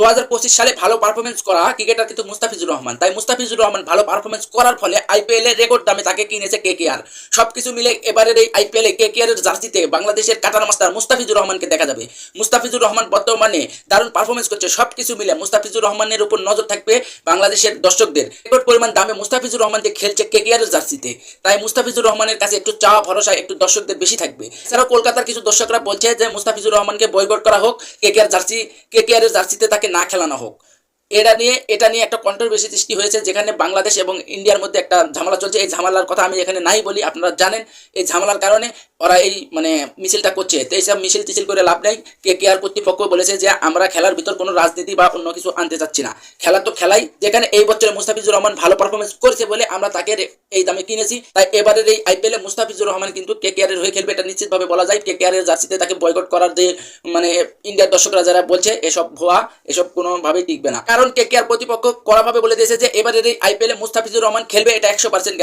দু হাজার পঁচিশ সালে ভালো পারফরমেন্স করা ক্রিকেটার কিন্তু মুস্তাফিজুর রহমান। তাই মুস্তাফিজুর রহমান ভালো পারফরমেন্স করার ফলে আইপিএল এর রেকর্ড দামে তাকে কিনেছে কে কে আর সবকিছু মিলে এবারের এই আইপিএল কে কে আর এর জার্সিতে বাংলাদেশের কাটার মাস্টার মুস্তাফিজুর রহমানকে দেখা যাবে। মুস্তাফিজুর রহমান বর্তমানে দারুণ পারফরমেন্স করছে, সবকিছু মিলে মুস্তাফিজুর রহমানের উপর নজর থাকবে বাংলাদেশের দর্শকদের। রেকর্ড পরিমাণ দামে মুস্তাফিজুর রহমান যে খেলছে কে কে আর এর জার্সিতে। তাই মুস্তাফিজুর রহমানের কাছে একটু চাওয়া, ভরসা একটু দর্শকদের বেশি থাকবে। এছাড়াও কলকাতার কিছু দর্শকরা বলছে যে, মুস্তাফিজুর রহমানকে বয়কট করা হোক কে কে আর জার্সি কে কে আর এর জার্সিতে তাকে না খেলানো হোক। এটা নিয়ে এটা নিয়ে একটা কন্ট্রোভার্সি সৃষ্টি হয়েছে, যেখানে বাংলাদেশ এবং ইন্ডিয়ার মধ্যে একটা ঝামেলা চলছে। এই ঝামেলার কথা আমি এখানে নাই বলি, আপনারা জানেন। এই ঝামেলার কারণে ওরা এই মানে মিছিলটা করছে। তো এইসব মিছিল টিছিল করে লাভ নেই। কে কে আর কর্তৃপক্ষ বলেছে যে, আমরা খেলার ভিতর কোনো রাজনীতি বা অন্য কিছু আনতে চাচ্ছি না। খেলা তো খেলাই, যেখানে এই বছরে মুস্তাফিজুর রহমান ভালো পারফরমেন্স করেছে বলে আমরা তাকে এই দামে কিনেছি। তাই এবারের এই আইপিএলে মুস্তাফিজুর রহমান কিন্তু কে কে আর এর হয়ে খেলবে এটা নিশ্চিতভাবে বলা যায়। কে কে আর এর জার্সিতে তাকে বয়কট করার যে মানে ইন্ডিয়ার দর্শকরা যারা বলছে, এসব ভুয়া, এসব কোনোভাবেই টিকবে না। কারণ কে কে আর প্রতিপক্ষ কড়াভাবে বলে দিয়েছে যে এবারের এই আইপিএলে মুস্তাফিজুর রহমান খেলবে, এটা একশো পার্সেন্ট